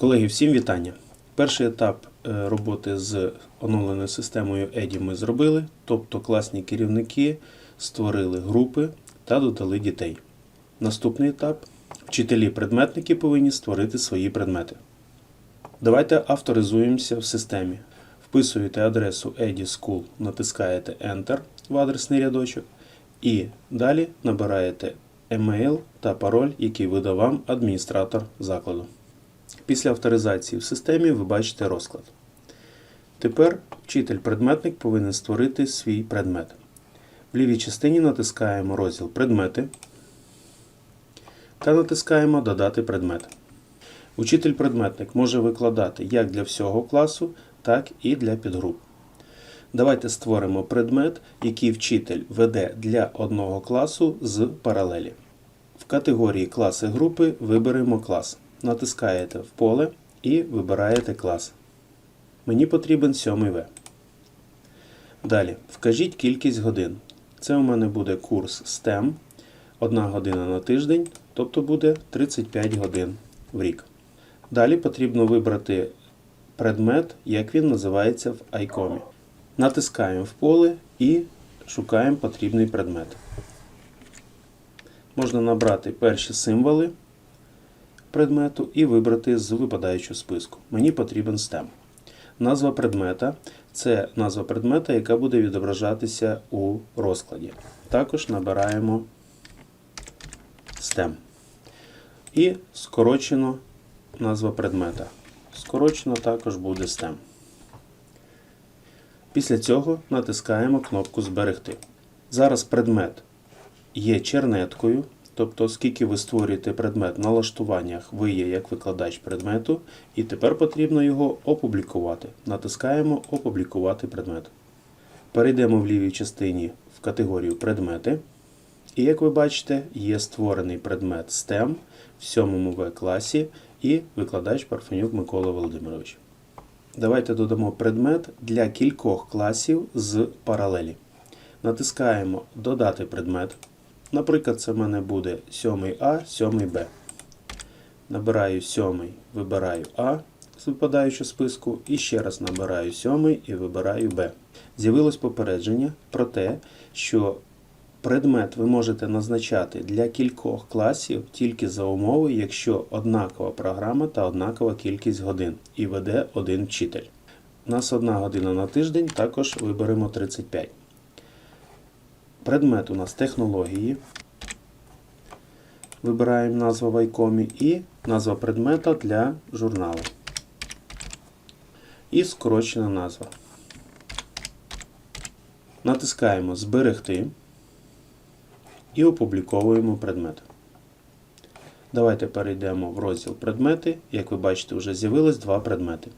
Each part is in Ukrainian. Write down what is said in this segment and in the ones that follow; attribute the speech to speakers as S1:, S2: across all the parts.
S1: Колеги, всім вітання. Перший етап е, роботи з оновленою системою EDI ми зробили, тобто класні керівники створили групи та додали дітей. Наступний етап вчителі-предметники повинні створити свої предмети. Давайте авторизуємося в системі. Вписуєте адресу EDI натискаєте Enter в адресний рядочок і далі набираєте емейл та пароль, який видав вам адміністратор закладу. Після авторизації в системі ви бачите розклад. Тепер вчитель-предметник повинен створити свій предмет. В лівій частині натискаємо розділ Предмети та натискаємо Додати предмет. Учитель-предметник може викладати як для всього класу, так і для підгруп. Давайте створимо предмет, який вчитель веде для одного класу з паралелі. В категорії класи групи виберемо клас. Натискаєте в поле і вибираєте клас. Мені потрібен 7 В. Далі вкажіть кількість годин. Це у мене буде курс STEM, 1 година на тиждень, тобто буде 35 годин в рік. Далі потрібно вибрати предмет, як він називається в ICOM. Натискаємо в поле і шукаємо потрібний предмет. Можна набрати перші символи предмету і вибрати з випадаючого списку. Мені потрібен STEM. Назва предмета це назва предмета, яка буде відображатися у розкладі. Також набираємо STEM. І скорочено назва предмета. Скорочено також буде STEM. Після цього натискаємо кнопку Зберегти. Зараз предмет є чернеткою, тобто, оскільки ви створюєте предмет в налаштуваннях, ви є як викладач предмету, і тепер потрібно його опублікувати. Натискаємо Опублікувати предмет. Перейдемо в лівій частині в категорію Предмети. І як ви бачите, є створений предмет STEM в 7 В класі і викладач Парфенюк Микола Володимирович. Давайте додамо предмет для кількох класів з паралелі. Натискаємо Додати предмет. Наприклад, це в мене буде 7А, 7Б. Набираю 7, вибираю А з випадаючого списку. І ще раз набираю 7 і вибираю Б. З'явилось попередження про те, що предмет ви можете назначати для кількох класів тільки за умови, якщо однакова програма та однакова кількість годин і веде один вчитель. У нас одна година на тиждень, також виберемо 35. Предмет у нас технології. Вибираємо назву в айкомі і назва предмета для журналу. І скорочена назва. Натискаємо Зберегти і опубліковуємо предмет. Давайте перейдемо в розділ Предмети. Як ви бачите, вже з'явилось два предмети.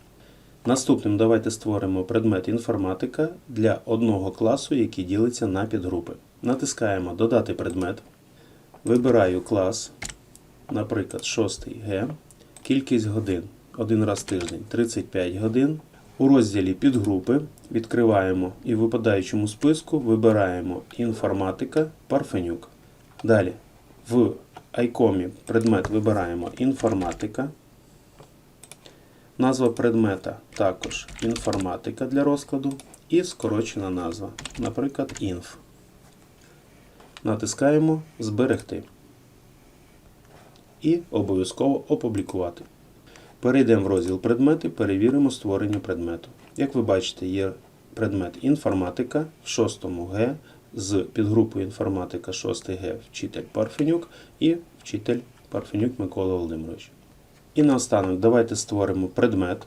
S1: Наступним давайте створимо предмет інформатика для одного класу, який ділиться на підгрупи. Натискаємо Додати предмет. Вибираю клас, наприклад, 6 Г. Кількість годин один раз в тиждень 35 годин. У розділі Підгрупи відкриваємо і в випадаючому списку вибираємо інформатика Парфенюк. Далі в айкомі предмет вибираємо інформатика. Назва предмета також інформатика для розкладу і скорочена назва, наприклад, інф. Натискаємо Зберегти. І обов'язково опублікувати. Перейдемо в розділ предмети, перевіримо створення предмету. Як ви бачите, є предмет інформатика в 6 Г з підгрупою інформатика 6 Г вчитель Парфенюк і вчитель Парфенюк Микола Володимирович. І наостанок давайте створимо предмет,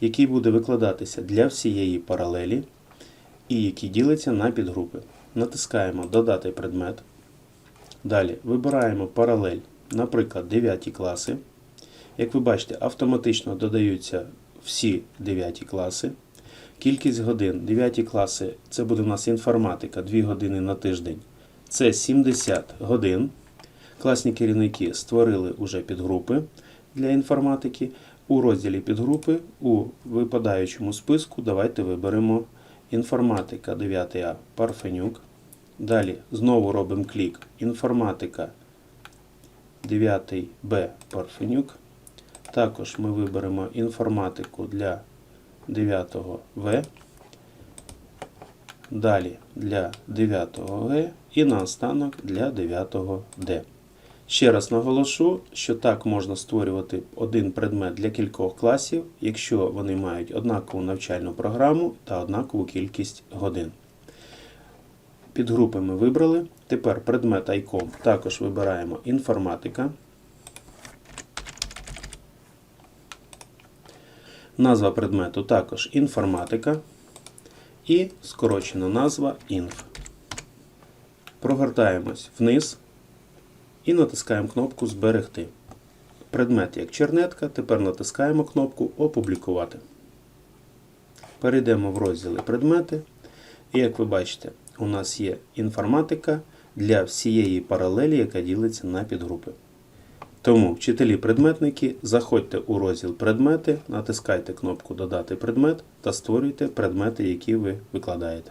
S1: який буде викладатися для всієї паралелі і який ділиться на підгрупи. Натискаємо Додати предмет. Далі вибираємо паралель, наприклад, 9 класи. Як ви бачите, автоматично додаються всі 9 класи. Кількість годин 9 класи це буде у нас інформатика 2 години на тиждень. Це 70 годин. Класні керівники створили вже підгрупи для інформатики. У розділі підгрупи у випадаючому списку давайте виберемо інформатика 9А Парфенюк. Далі знову робимо клік інформатика 9Б Парфенюк. Також ми виберемо інформатику для 9 В. Далі для 9 Г і наостанок для 9 Д. Ще раз наголошу, що так можна створювати один предмет для кількох класів, якщо вони мають однакову навчальну програму та однакову кількість годин. Підгрупи ми вибрали. Тепер предмет ICOM також вибираємо інформатика. Назва предмету також інформатика і скорочена назва інф. Прогортаємось вниз і натискаємо кнопку Зберегти. Предмет як чернетка. Тепер натискаємо кнопку Опублікувати. Перейдемо в розділи предмети. І як ви бачите, у нас є інформатика для всієї паралелі, яка ділиться на підгрупи. Тому, вчителі-предметники, заходьте у розділ предмети, натискайте кнопку Додати предмет та створюйте предмети, які ви викладаєте.